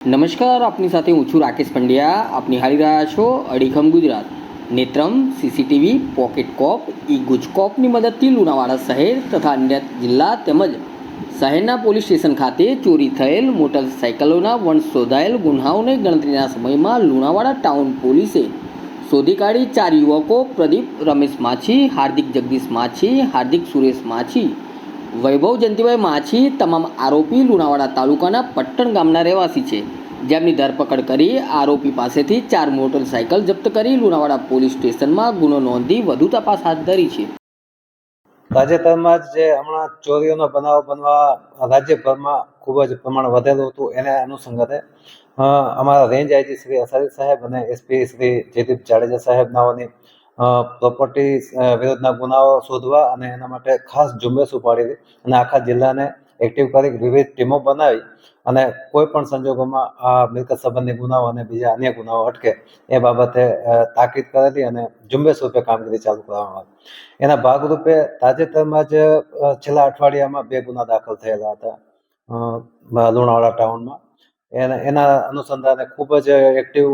નમસ્કાર, આપની સાથે હું છું રાકેશ પંડ્યા. આપ નિહાળી રહ્યા છો અડીખમ Gujarat. Netram CCTV pocket cop e ગુજકોપની મદદથી લુણાવાડા શહેર તથા અન્ય જિલ્લા તેમજ શહેરના પોલીસ સ્ટેશન ખાતે ચોરી થયેલ મોટરસાઇકલોના વંશ શોધાયેલ ગુન્હાઓને ગણતરીના સમયમાં લુણાવાડા ટાઉન પોલીસે શોધી કાઢી ચાર યુવકો, પ્રદીપ, રમેશ માછી, હાર્દિક જગદીશ માછી, હાર્દિક સુરેશ માછી વૈભવ જયંતિભાઈ માછી તમામ આરોપી લુણાવાડા તાલુકાના પટ્ટણ ગામના રહેવાસી છે. જેમની ધરપકડ કરી આરોપી પાસેથી ચાર મોટરસાઇકલ જપ્ત કરી લુણાવાડા પોલીસ સ્ટેશનમાં ગુનો નોંધી વધુ તપાસ હાથ ધરી છે. તાજેતરમાં જ જે હમણાં ચોરીઓનો બનાવ બનવા રાજ્યભરમાં ખૂબ જ પ્રમાણ વધેલું હતું, એને અનુસંગતે અમારા રેન્જ આઈજી શ્રી અસારી સાહેબ અને એસપી શ્રી જયદીપ જાડેજા સાહેબ નાઓની પ્રોપર્ટી વિરોધના ગુનાઓ શોધવા અને એના માટે ખાસ ઝુંબેશ ઉપાડી હતી અને આખા જિલ્લાને એક્ટિવ કરી વિવિધ ટીમો બનાવી અને કોઈ પણ સંજોગોમાં આ મિલકત સંબંધી ગુનાઓ અને બીજા અન્ય ગુનાઓ અટકે એ બાબતે તાકીદ કરેલી અને ઝુંબેશ રૂપે કામગીરી ચાલુ કરવામાં આવી. એના ભાગરૂપે તાજેતરમાં જ છેલ્લા અઠવાડિયામાં બે ગુના દાખલ થયેલા હતા. લુણાવાડા ટાઉનમાં. એના એના અનુસંધાને ખૂબ જ એક્ટિવ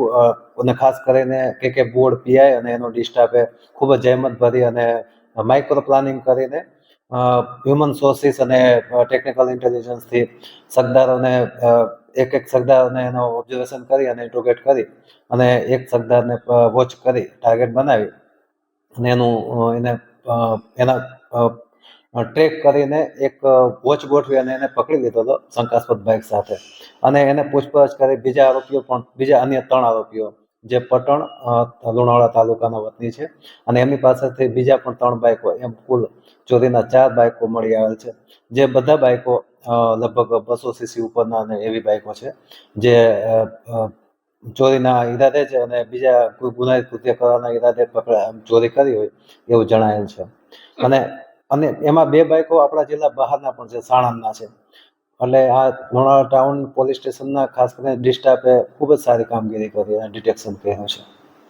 અને ખાસ કરીને કે કે બોર્ડ પીઆઈ અને એનો ડિસ્ટાફે ખૂબ જ જહેમત ભરી અને માઇક્રો પ્લાનિંગ કરીને હ્યુમન સોર્સિસ અને ટેકનિકલ ઇન્ટેલિજન્સથી સરદારોને એક એક સરદારને એનો ઓબ્ઝર્વેશન કરી અને ઇન્ટ્રોગેટ કરી અને એક સરદારને વોચ કરી ટાર્ગેટ બનાવી અને એનું એને એના ટ્રેક કરીને એક વોચ ગોઠવી અને એને પકડી લીધો હતો શંકાસ્પદ બાઇક સાથે. અને એને પૂછપરછ કરી બીજા આરોપીઓ પણ, બીજા અન્ય ત્રણ આરોપીઓ, જે પટણ લુણાવાડા તાલુકાના વતની છે. અને એમની પાસેથી બીજા પણ ત્રણ બાઇકો, એમ કુલ ચોરીના ચાર બાઇકો મળી આવેલ છે. જે બધા બાઇકો લગભગ બસો સીસી ઉપરના અને એવી બાઇકો છે, જે ચોરીના ઈરાદે છે અને બીજા કોઈ ગુનાહિત કૃત્ય કરવાના ઈરાદે પકડા ચોરી કરી હોય એવું જણાયેલ છે. અને અને એમાં બે બાઇકો આપણા જિલ્લા બહારના પણ છે, સાણંદના છે. એટલે આ લુણાવાડા ટાઉન પોલીસ સ્ટેશનના ખાસ કરીને ડિસ્ટાફે ખૂબ જ સારી કામગીરી કરી અને ડિટેક્શન કર્યું છે.